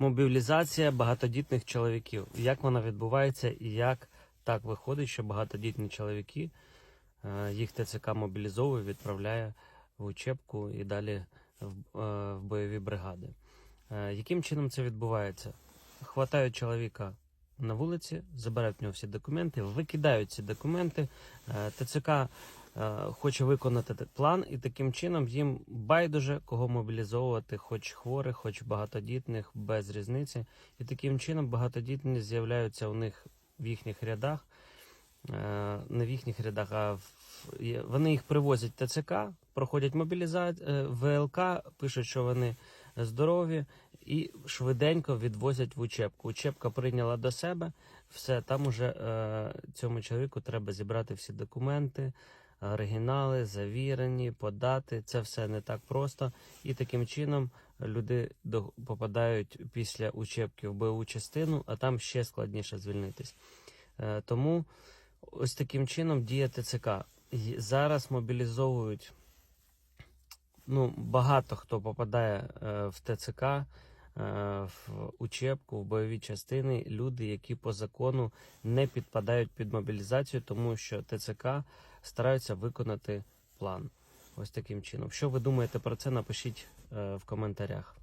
Мобілізація багатодітних чоловіків. Як вона відбувається і як так виходить, що багатодітні чоловіки е, їх ТЦК мобілізовує, відправляє в учебку і далі в, е, бойові бригади. Е, Яким чином це відбувається? Хватають чоловіка на вулиці, забирають в нього всі документи, викидають ці документи. ТЦК хоче виконати план, і таким чином їм байдуже кого мобілізовувати, хоч хворих, хоч багатодітних, без різниці. І таким чином багатодітні з'являються у них в їхніх рядах, е, не в їхніх рядах, а в, вони їх привозять ТЦК, проходять мобілізацію, ВЛК, пишуть, що вони здорові, і швиденько відвозять в учебку. Учебка прийняла до себе, все, там уже е, цьому чоловіку треба зібрати всі документи, оригінали, завірені, подати. Це все не так просто. І таким чином люди до, попадають після учебки в бойову частину, а там ще складніше звільнитись. Е, тому ось таким чином діє ТЦК. Зараз мобілізовують. Ну, багато хто попадає е, в ТЦК, в учебку, в бойові частини, люди, які по закону не підпадають під мобілізацію, тому що ТЦК стараються виконати план. Ось таким чином. Що ви думаєте про це? Напишіть е, в коментарях.